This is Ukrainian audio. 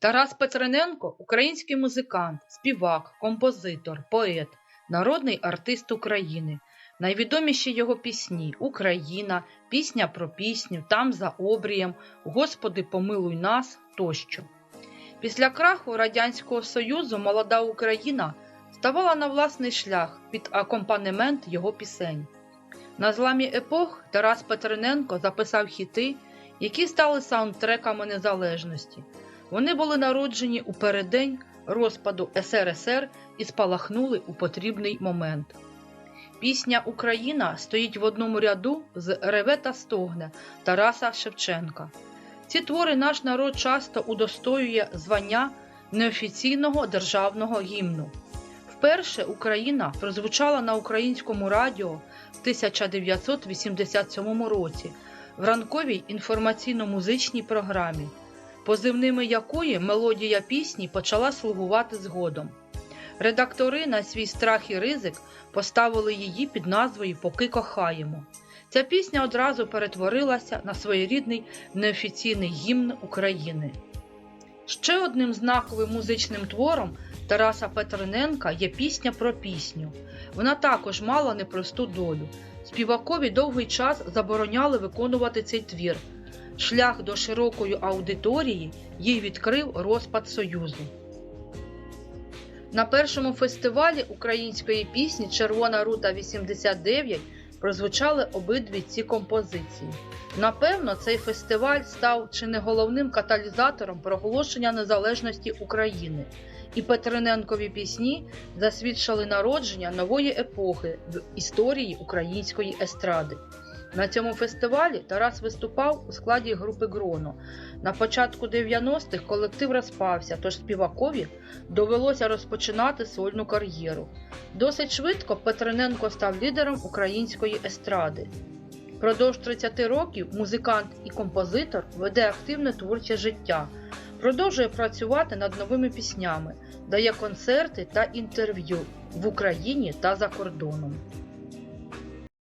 Тарас Петрененко український музикант, співак, композитор, поет, народний артист України. Найвідоміші його пісні Україна, Пісня про пісню, Там за обрієм, Господи, помилуй нас тощо. Після краху Радянського Союзу молода Україна ставала на власний шлях під акомпанемент його пісень. На зламі епох Тарас Петрененко записав хіти, які стали саундтреками незалежності. Вони були народжені у переддень розпаду СРСР і спалахнули у потрібний момент. Пісня Україна стоїть в одному ряду з Реве та стогне Тараса Шевченка. Ці твори наш народ часто удостоює звання неофіційного державного гімну. Вперше Україна прозвучала на українському радіо в 1987 році в ранковій інформаційно-музичній програмі, позивними якої мелодія пісні почала слугувати згодом. Редактори на свій страх і ризик поставили її під назвою Поки кохаємо. Ця пісня одразу перетворилася на своєрідний неофіційний гімн України. Ще одним знаковим музичним твором Тараса Петрененка є пісня про пісню. Вона також мала непросту долю. Співакові довгий час забороняли виконувати цей твір. Шлях до широкої аудиторії їй відкрив розпад Союзу. На першому фестивалі української пісні Червона рута 89 прозвучали обидві ці композиції. Напевно, цей фестиваль став чи не головним каталізатором проголошення незалежності України, і Петрененкові пісні засвідчили народження нової епохи в історії української естради. На цьому фестивалі Тарас виступав у складі групи Гроно. На початку 90-х колектив розпався, тож співакові довелося розпочинати сольну кар'єру. Досить швидко Петрененко став лідером української естради. Продовж 30 років музикант і композитор веде активне творче життя, продовжує працювати над новими піснями, дає концерти та інтерв'ю в Україні та за кордоном.